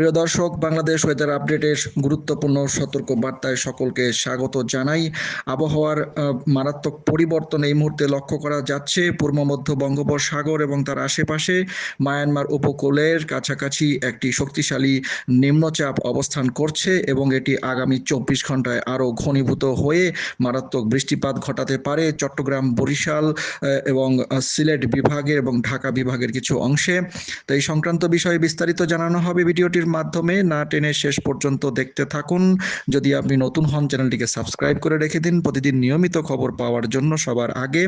প্রিয় দর্শক, বাংলাদেশ ওয়েদার আপডেটের গুরুত্বপূর্ণ সতর্ক বার্তায় সকলকে স্বাগত জানাই। আবহাওয়ার মারাত্মক পরিবর্তন এই মুহূর্তে লক্ষ্য করা যাচ্ছে। পূর্ব, মধ্য বঙ্গোপসাগর এবং তার আশেপাশে মায়ানমার উপকূলের কাছাকাছি একটি শক্তিশালী নিম্নচাপ অবস্থান করছে এবং এটি আগামী চব্বিশ ঘন্টায় আরও ঘনীভূত হয়ে মারাত্মক বৃষ্টিপাত ঘটাতে পারে। চট্টগ্রাম, বরিশাল এবং সিলেট বিভাগের এবং ঢাকা বিভাগের কিছু অংশে। তো এই সংক্রান্ত বিষয়ে বিস্তারিত জানানো হবে ভিডিওটির মাধ্যমে না টেনে শেষ পর্যন্ত দেখতে থাকুন। যদি আপনি নতুন হন, চ্যানেলটিকে সাবস্ক্রাইব করে রেখে দিন। প্রতিদিন নিয়মিত খবর পাওয়ার জন্য সবার আগে।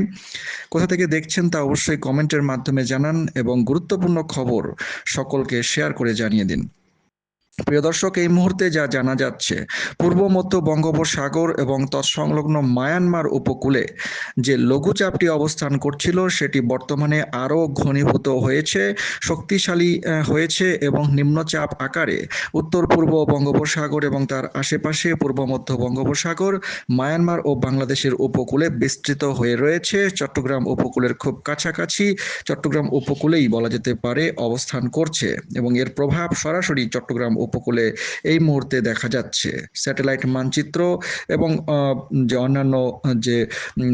কোথা থেকে দেখছেন তা অবশ্যই কমেন্টের মাধ্যমে জানান এবং গুরুত্বপূর্ণ খবর সকলকে শেয়ার করে জানিয়ে দিন। প্রিয় দর্শক, এই মুহূর্তে যা জানা যাচ্ছে, পূর্ব মধ্য বঙ্গোপসাগর এবং তৎসংলগ্ন মায়ানমার উপকূলে যে লঘুচাপটি অবস্থান করছিল, সেটি বর্তমানে আরও ঘনীভূত হয়েছে, শক্তিশালী হয়েছে এবং নিম্নচাপ আকারে। উত্তর পূর্ব বঙ্গোপসাগর এবং তার আশেপাশে পূর্ব মধ্য বঙ্গোপসাগর, মায়ানমার ও বাংলাদেশের উপকূলে বিস্তৃত হয়ে রয়েছে। চট্টগ্রাম উপকূলের খুব কাছাকাছি, চট্টগ্রাম উপকূলেই বলা যেতে পারে অবস্থান করছে এবং এর প্রভাব সরাসরি চট্টগ্রাম উপকূলে এই মুহূর্তে দেখা যাচ্ছে। স্যাটেলাইট মানচিত্র এবং যে অন্যান্য, যে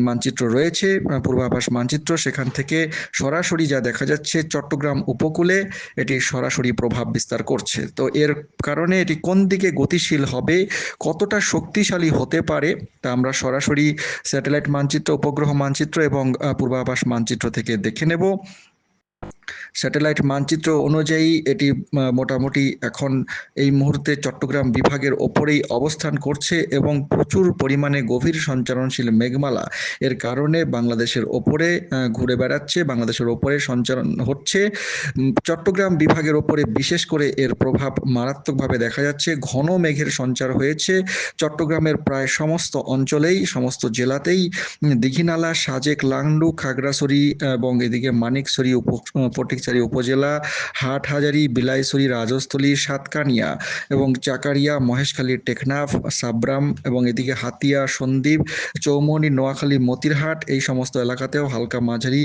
মানচিত্র রয়েছে পূর্বাভাস মানচিত্র, সেখান থেকে সরাসরি যা দেখা যাচ্ছে চট্টগ্রাম উপকূলে, এটি সরাসরি প্রভাব বিস্তার করছে। তো এর কারণে এটি কোন দিকে গতিশীল হবে, কতটা শক্তিশালী হতে পারে, তা আমরা সরাসরি স্যাটেলাইট মানচিত্র, উপগ্রহ মানচিত্র এবং পূর্বাভাস মানচিত্র থেকে দেখে নেব। স্যাটেলাইট মানচিত্র অনুযায়ী এটি মোটামুটি এখন এই মুহূর্তে চট্টগ্রাম বিভাগের ওপরেই অবস্থান করছে এবং প্রচুর পরিমাণে গভীর সঞ্চারণশীল মেঘমালা। এর কারণে বাংলাদেশের ওপরে ঘুরে বেড়াচ্ছে, বাংলাদেশের ওপরে সঞ্চারণ হচ্ছে। চট্টগ্রাম বিভাগের ওপরে বিশেষ করে এর প্রভাব মারাত্মকভাবে দেখা যাচ্ছে। ঘন মেঘের সঞ্চার হয়েছে চট্টগ্রামের প্রায় সমস্ত অঞ্চলেই, সমস্ত জেলাতেই। দীঘিনালা, সাজেক, লাংডু, খাগড়াছড়ি এবং এদিকে মানিকছড়ি উপ ফটিকছড়ি উপজেলা হাটহাজারি, বিলাইছড়ি, রাজস্থলী, সাতকানিয়া এবং চাকারিয়া, মহেশখালী, টেকনাফ, সাবরাম এবং এদিকে হাতিয়া, সন্দ্বীপ চৌমনি নোয়াখালী, মতিরহাট এই সমস্ত এলাকাতেও হালকা মাঝারি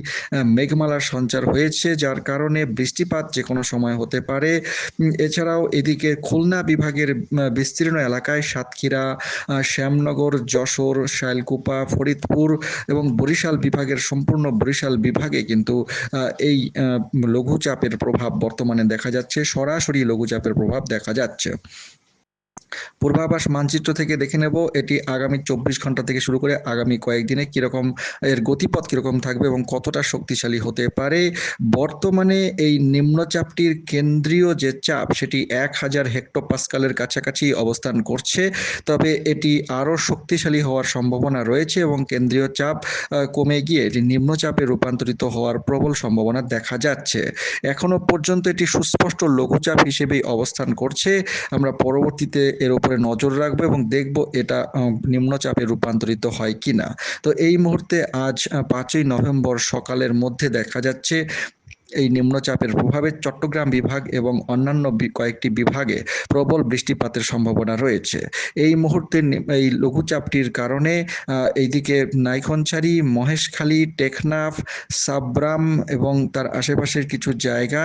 মেঘমালার সঞ্চার হয়েছে যার কারণে বৃষ্টিপাত যে কোনো সময় হতে পারে। এছাড়াও এদিকে খুলনা বিভাগের বিস্তীর্ণ এলাকায় সাতক্ষীরা শ্যামনগর, যশোর, শাইলকুপা, ফরিদপুর এবং বরিশাল বিভাগের সম্পূর্ণ বরিশাল বিভাগে কিন্তু এই লঘুচাপের প্রভাব বর্তমানে দেখা যাচ্ছে। সরাসরি লঘুচাপের প্রভাব দেখা যাচ্ছে। পূর্বাভাস মানচিত্র থেকে দেখে নেব। এটি আগামী চব্বিশ ঘণ্টা থেকে শুরু করে আগামী কয়েকদিনে কীরকম, এর গতিপথ কীরকম থাকবে এবং কতটা শক্তিশালী হতে পারে। বর্তমানে এই নিম্নচাপটির কেন্দ্রীয় যে চাপ, সেটি এক হাজার হেক্টোপাস্কালের কাছাকাছি অবস্থান করছে। তবে এটি আরও শক্তিশালী হওয়ার সম্ভাবনা রয়েছে এবং কেন্দ্রীয় চাপ কমে গিয়ে এটি নিম্নচাপে রূপান্তরিত হওয়ার প্রবল সম্ভাবনা দেখা যাচ্ছে। এখনও পর্যন্ত এটি সুস্পষ্ট লঘুচাপ হিসেবেই অবস্থান করছে। আমরা পরবর্তীতে এর উপরে নজর রাখব এবং দেখব এটা নিম্নচাপে রূপান্তরিত হয় কিনা। তো এই মুহূর্তে আজ পাঁচই নভেম্বর সকালের মধ্যে দেখা যাচ্ছে এই নিম্নচাপের প্রভাবে চট্টগ্রাম বিভাগ এবং অন্যান্য কয়েকটি বিভাগে প্রবল বৃষ্টিপাতের সম্ভাবনা রয়েছে। এই মুহূর্তে এই লঘুচাপটির কারণে এইদিকে নাইখনছাড়ি, মহেশখালী, টেকনাফ, সাবরাম এবং তার আশেপাশের কিছু জায়গা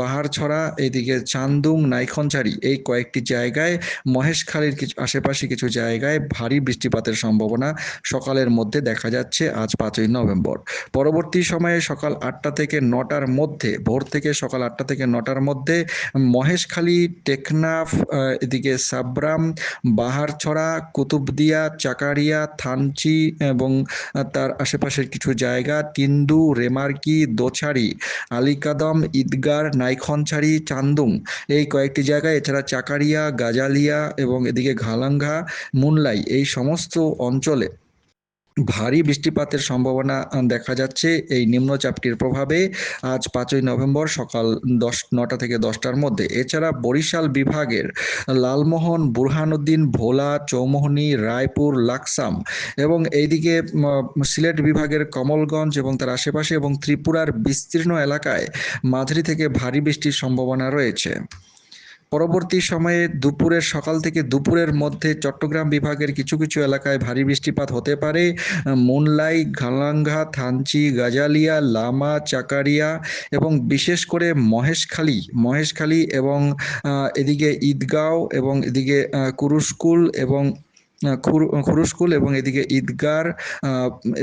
বাহারছড়া এদিকে চান্দুং, নাইখনছাড়ি এই কয়েকটি জায়গায়, মহেশখালীর কিছু আশেপাশে কিছু জায়গায় ভারী বৃষ্টিপাতের সম্ভাবনা সকালের মধ্যে দেখা যাচ্ছে আজ পাঁচই নভেম্বর। পরবর্তী সময়ে সকাল আটটা থেকে নটার মধ্যে, ভোর থেকে সকাল আটটা থেকে নটার মধ্যে মহেশখালী, টেকনাফ এদিকে সাবরাম, বাহারছড়া, কুতুবদিয়া, চাকারিয়া, থানচি এবং তার আশেপাশের কিছু জায়গা, তিন্দু, রেমার্কি, দোছাড়ি, আলিকাদম, ঈদগার, নাইখনছাড়ি, চান্দুং এই কয়েকটি জায়গায়, এছাড়া চাকারিয়া, গাজালিয়া এবং এদিকে ঘালাঙ্গা, মুনলাই এই সমস্ত অঞ্চলে ভারী বৃষ্টিপাতের সম্ভাবনা দেখা যাচ্ছে। এই নিম্নচাপটির প্রভাবে আজ পাঁচই নভেম্বর সকাল দশ, নটা থেকে দশটার মধ্যে। এছাড়া বরিশাল বিভাগের লালমোহন, বুরহানুদ্দিন, ভোলা, চৌমোহনী, রায়পুর, লাকসাম এবং এইদিকে সিলেট বিভাগের কমলগঞ্জ এবং তার আশেপাশে এবং ত্রিপুরার বিস্তীর্ণ এলাকায় মাঝারি থেকে ভারী বৃষ্টির সম্ভাবনা রয়েছে। পরবর্তী সময়ে দুপুরের সকাল থেকে দুপুরের মধ্যে চট্টগ্রাম বিভাগের কিছু কিছু এলাকায় ভারী বৃষ্টিপাত হতে পারে। মুনলাই ঘালাঙ্গা, থানচি, গাজালিয়া, লামা, চাকারিয়া এবং বিশেষ করে মহেশখালী মহেশখালী এবং এদিকে ঈদগাঁও এবং এদিকে কুরুস্কুল এবং খুরুস্কুল এবং এদিকে ঈদগার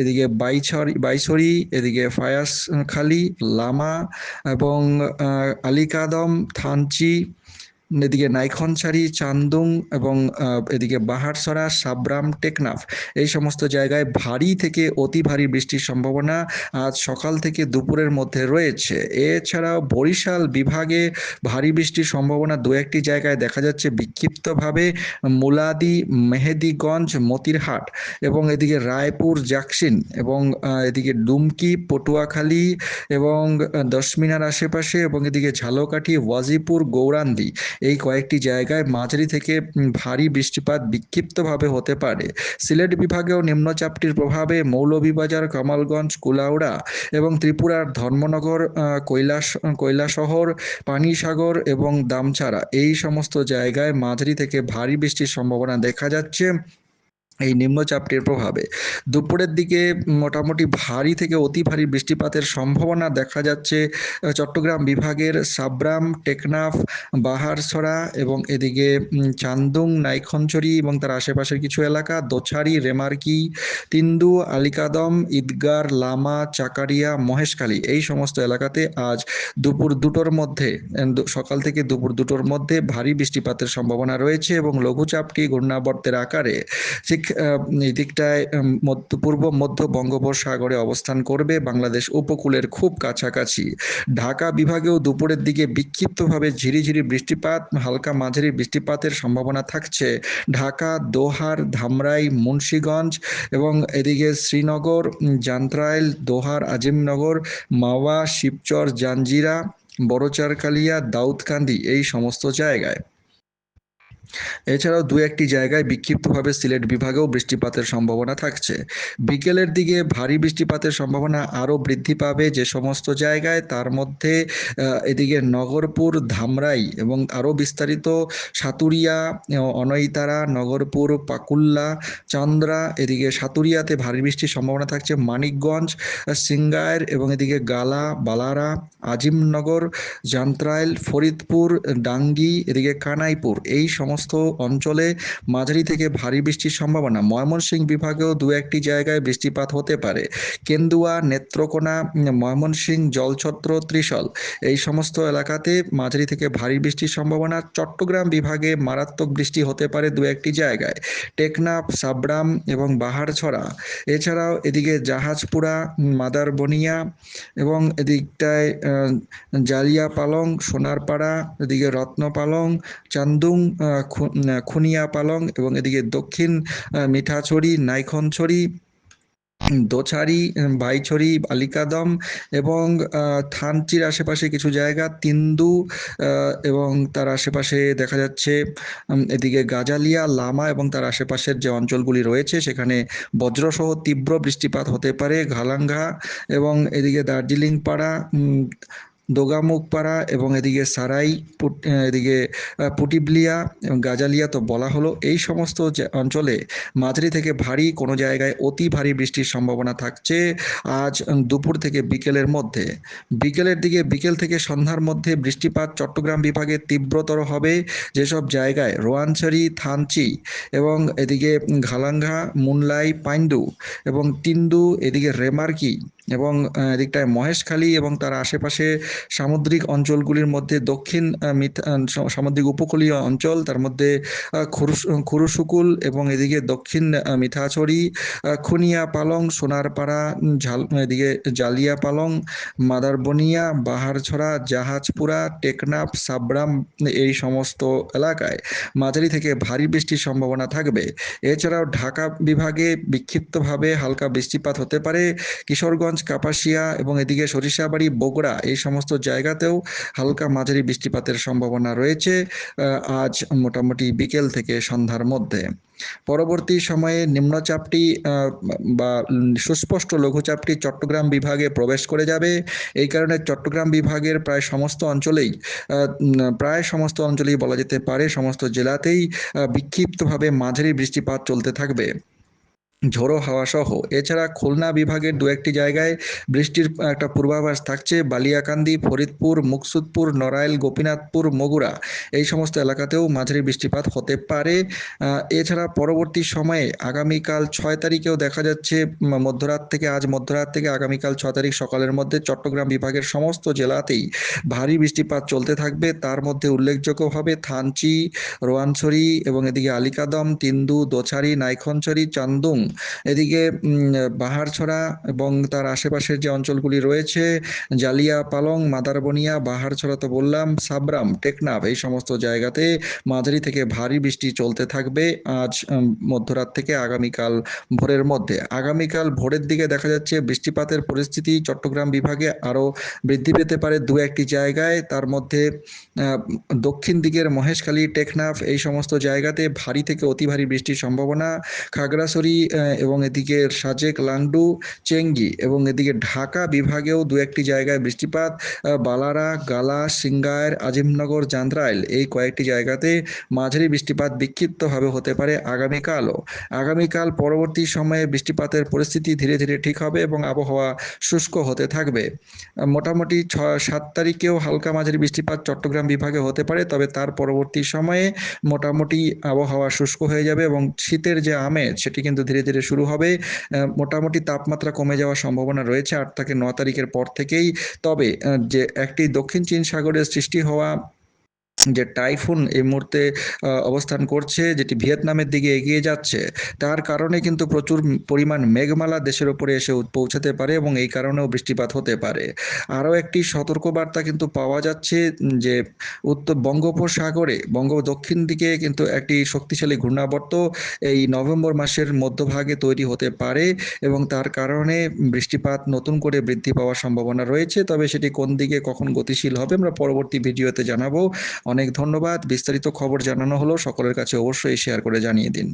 এদিকে বাইছড়ি বাইছড়ি, এদিকে ফায়াসখালী, লামা এবং আলিকাদম, থানচি এদিকে নাইখনসারি চান্দুং এবং এদিকে বাহারসরা সাবরাম, টেকনাফ এই সমস্ত জায়গায় ভারী থেকে অতি ভারী বৃষ্টির সম্ভাবনা আজ সকাল থেকে দুপুরের মধ্যে রয়েছে। এছাড়াও বরিশাল বিভাগে ভারী বৃষ্টির সম্ভাবনা দু একটি জায়গায় দেখা যাচ্ছে বিক্ষিপ্তভাবে। মুলাদি, মেহেদিগঞ্জ, মতিরহাট এবং এদিকে রায়পুর, জাকসিন এবং এদিকে ডুমকি, পটুয়াখালী এবং দশমিনার আশেপাশে এবং এদিকে ঝালকাঠি, ওয়াজিপুর, গৌরান্দি এই কয়েকটি জায়গায় মাঝারি থেকে ভারী বৃষ্টিপাত বিক্ষিপ্তভাবে হতে পারে। সিলেট বিভাগেও নিম্নচাপটির প্রভাবে মৌলভীবাজার, কামালগঞ্জ, কুলাউড়া এবং ত্রিপুরার ধর্মনগর কৈলাস, কৈলাসহর, পানিসাগর এবং দামছাড়া এই সমস্ত জায়গায় মাঝারি থেকে ভারী বৃষ্টির সম্ভাবনা দেখা যাচ্ছে। এই নিম্নচাপটির প্রভাবে। দুপুরের দিকে মোটামুটি ভারী থেকে অতি ভারী বৃষ্টিপাতের সম্ভাবনা দেখা যাচ্ছে চট্টগ্রাম বিভাগের সাবরাম, টেকনাফ, বাহারছড়া এবং এদিকে চান্দুং নাইখনচরি এবং তার আশেপাশের কিছু এলাকা দোছারি রেমার্কি, তিন্দু, আলিকাদম, ঈদগার, লামা, চাকারিয়া, মহেশখালী এই সমস্ত এলাকাতে আজ দুপুর দুটোর মধ্যে সকাল থেকে দুপুর দুটোর মধ্যে ভারী বৃষ্টিপাতের সম্ভাবনা রয়েছে এবং লঘুচাপটি ঘূর্ণাবর্তের আকারে দিকটায় মধ্য, পূর্ব মধ্য বঙ্গোপসাগরে অবস্থান করবে বাংলাদেশ উপকূলের খুব কাছাকাছি। ঢাকা বিভাগেও দুপুরের দিকে বিক্ষিপ্তভাবে ঝিরিঝিরি বৃষ্টিপাত, হালকা মাঝারি বৃষ্টিপাতের সম্ভাবনা থাকছে। ঢাকা, দোহার, ধামরাই, মুন্সীগঞ্জ এবং এদিকে শ্রীনগর জান্ত্রাইল দোহার, আজিমনগর, মাওয়া, শিবচর, জাঞ্জিরা, বড়চারকালিয়া, দাউদকান্দি এই সমস্ত জায়গায়। এছাড়াও দু একটি জায়গায় বিক্ষিপ্তভাবে সিলেট বিভাগেও বৃষ্টিপাতের সম্ভাবনা থাকছে। বিকেলের দিকে ভারী বৃষ্টিপাতের সম্ভাবনা আরও বৃদ্ধি পাবে যে সমস্ত জায়গায় তার মধ্যে এদিকে নগরপুর ধামরাই এবং আরও বিস্তারিত সাতুরিয়া আহ, অনইতারা নগরপুর পাকুল্লা চান্দ্রা এদিকে সাতুরিয়াতে ভারী বৃষ্টির সম্ভাবনা থাকছে। মানিকগঞ্জ সিঙ্গায়ের এবং এদিকে গালা বালারা আজিমনগর জান্ত্রাইল ফরিদপুর ডাঙ্গি এদিকে কানাইপুর। এই সমস্ত অঞ্চলে মাঝারি থেকে ভারী বৃষ্টির সম্ভাবনা। ময়মনসিংহ বিভাগেও দু একটি জায়গায় বৃষ্টিপাত হতে পারে। কেন্দুয়া, নেত্রকোনা, ময়মনসিংহ, জলছত্র, ত্রিশল এই সমস্ত এলাকাতে মাঝারি থেকে ভারী বৃষ্টির সম্ভাবনা। চট্টগ্রাম বিভাগে মারাত্মক বৃষ্টি হতে পারে দু একটি জায়গায়। টেকনাফ, সাবরাম এবং বাহারছড়া। এছাড়াও এদিকে জাহাজপুরা, মাদারবনিয়া এবং এদিকটায় জালিয়া পালং সোনারপাড়া, এদিকে রত্নপালং, চান্দুং খুনিয়া পালং এবং এদিকে দক্ষিণ মিঠাছড়ি নাইখনছড়ি দোছারি বাইছড়ি আলিকাদম এবং থানচির আশেপাশে কিছু জায়গা, তিন্দু এবং তার আশেপাশে দেখা যাচ্ছে এদিকে গাজালিয়া, লামা এবং তার আশেপাশের যে অঞ্চলগুলি রয়েছে, সেখানে বজ্রসহ তীব্র বৃষ্টিপাত হতে পারে, ঘালাঙ্গা এবং এদিকে দার্জিলিং পাড়া উম, দোগামুখ পাড়া এবং এদিকে সারাই এদিকে পুটিবলিয়া এবং গাজালিয়া তো বলা হলো। এই সমস্ত অঞ্চলে মাঝারি থেকে ভারী কোনো জায়গায় অতি ভারী বৃষ্টির সম্ভাবনা থাকছে আজ দুপুর থেকে বিকেলের মধ্যে। বিকেলের দিকে বিকেল থেকে সন্ধ্যার মধ্যে বৃষ্টিপাত চট্টগ্রাম বিভাগে তীব্রতর হবে। যেসব জায়গায় রোয়ানছড়ি থানচি এবং এদিকে উম, ঘালাঙ্গা মুনলাই পাইন্দু এবং তিন্দু এদিকে রেমার্কি এবং এদিকটায় মহেশখালী এবং তার আশেপাশে সামুদ্রিক অঞ্চলগুলির মধ্যে দক্ষিণ সামুদ্রিক উপকূলীয় অঞ্চল, তার মধ্যে খুরুসুকুল এবং এদিকে দক্ষিণ মিঠাছড়ি খুনিয়া পালং, সোনারপাড়া ঝাল, এদিকে জালিয়া পালং, মাদারবনিয়া, বাহারছড়া, জাহাজপুরা, টেকনাফ, সাবরাম, এই সমস্ত এলাকায় মাঝারি থেকে ভারী বৃষ্টির সম্ভাবনা থাকবে। এছাড়াও ঢাকা বিভাগে বিক্ষিপ্তভাবে হালকা বৃষ্টিপাত হতে পারে। কিশোরগঞ্জ কাপাসিয়া এবং এদিকে সরিষাবাড়ি বগুড়া এই সমস্ত জায়গাতেও হালকা মাঝারি বৃষ্টিপাতের সম্ভাবনা রয়েছে আজ মোটামুটি বিকেল থেকে সন্ধ্যার মধ্যে। পরবর্তী সময়ে নিম্নচাপটি বা সুস্পষ্ট লঘুচাপটি চট্টগ্রাম বিভাগে প্রবেশ করে যাবে। এই কারণে চট্টগ্রাম বিভাগের প্রায় সমস্ত অঞ্চলেই প্রায় সমস্ত অঞ্চলেই বলা যেতে পারে, সমস্ত জেলাতেই বিক্ষিপ্তভাবে মাঝারি বৃষ্টিপাত চলতে থাকবে। ঝোড়ো হাওয়া সহ। এছাড়া খুলনা বিভাগের দু একটি জায়গায় বৃষ্টির একটা পূর্বাভাস থাকছে। বালিয়াকান্দি, ফরিদপুর, মুকসুদপুর, নড়াইল, গোপীনাথপুর, মগুরা এই সমস্ত এলাকাতেও মাঝারি বৃষ্টিপাত হতে পারে। এছাড়া পরবর্তী সময়ে আগামীকাল ছয় তারিখেও দেখা যাচ্ছে মধ্যরাত থেকে আজ মধ্যরাত থেকে আগামীকাল ছয় তারিখ সকালের মধ্যে চট্টগ্রাম বিভাগের সমস্ত জেলাতেই ভারী বৃষ্টিপাত চলতে থাকবে। তার মধ্যে উল্লেখযোগ্যভাবে থানচি, রোয়ানছড়ি এবং এদিকে আলিকাদম, তিন্দু দোছারি নাইখনছড়ি, চান্দুং এদিকে বাহারছড়া এবং তার আশেপাশের যে অঞ্চলগুলি রয়েছে, জালিয়া, পালং, মাদারবনিয়া, বাহারছড়া তো বললাম, সাবরাম, টেকনাফ, এই সমস্ত জায়গাতে মাঝারি থেকে ভারী বৃষ্টি চলতে থাকবে আজ মধ্যরাত থেকে আগামীকাল ভোরের মধ্যে। আগামীকাল ভোরের দিকে দেখা যাচ্ছে বৃষ্টিপাতের পরিস্থিতি চট্টগ্রাম বিভাগে আরও বৃদ্ধি পেতে পারে দু একটি জায়গায়। তার মধ্যে দক্ষিণ দিকের মহেশখালী, টেকনাফ, এই সমস্ত জায়গাতে ভারী থেকে অতি ভারী বৃষ্টির সম্ভাবনা। খাগড়াছড়ি এবং এদিকে সাজেক লাংডু, চেঙ্গি এবং এদিকে ঢাকা বিভাগেও দু একটি জায়গায় বৃষ্টিপাত বালারা, গালা সিঙ্গার আজিমনগর, জান্দ্রাইল এই কয়েকটি জায়গাতে মাঝারি বৃষ্টিপাত বিক্ষিপ্তভাবে হতে পারে আগামীকালও। আগামীকাল পরবর্তী সময়ে বৃষ্টিপাতের পরিস্থিতি ধীরে ধীরে ঠিক হবে এবং আবহাওয়া শুষ্ক হতে থাকবে। মোটামুটি ছ, সাত তারিখেও হালকা মাঝারি বৃষ্টিপাত চট্টগ্রাম বিভাগে হতে পারে, তবে তার পরবর্তী সময়ে মোটামুটি আবহাওয়া শুষ্ক হয়ে যাবে এবং শীতের যে আমেজ সেটি কিন্তু ধীরে ধীরে শুরু হবে। মোটামুটি তাপমাত্রা কমে যাওয়ার সম্ভাবনা রয়েছে আট থেকে ন তারিখের পর থেকেই। তবে যে একটি দক্ষিণ চীন সাগরের সৃষ্টি হওয়া যে টাইফুন এই মুহূর্তে অবস্থান করছে, যেটি ভিয়েতনামের দিকে এগিয়ে যাচ্ছে, তার কারণে কিন্তু প্রচুর পরিমাণ মেঘমালা দেশের ওপরে এসে পৌঁছাতে পারে এবং এই কারণেও বৃষ্টিপাত হতে পারে। আরও একটি সতর্কবার্তা কিন্তু পাওয়া যাচ্ছে, যে উত্তর বঙ্গোপসাগরে, বঙ্গ দক্ষিণ দিকে কিন্তু একটি শক্তিশালী ঘূর্ণাবর্ত এই নভেম্বর মাসের মধ্যভাগে তৈরি হতে পারে এবং তার কারণে বৃষ্টিপাত নতুন করে বৃদ্ধি পাওয়ার সম্ভাবনা রয়েছে। তবে সেটি কোন দিকে কখন গতিশীল হবে আমরা পরবর্তী ভিডিওতে জানাব। অনেক ধন্যবাদ। বিস্তারিত খবর জানানো হলো সকলের কাছে অবশ্যই শেয়ার করে জানিয়ে দিন।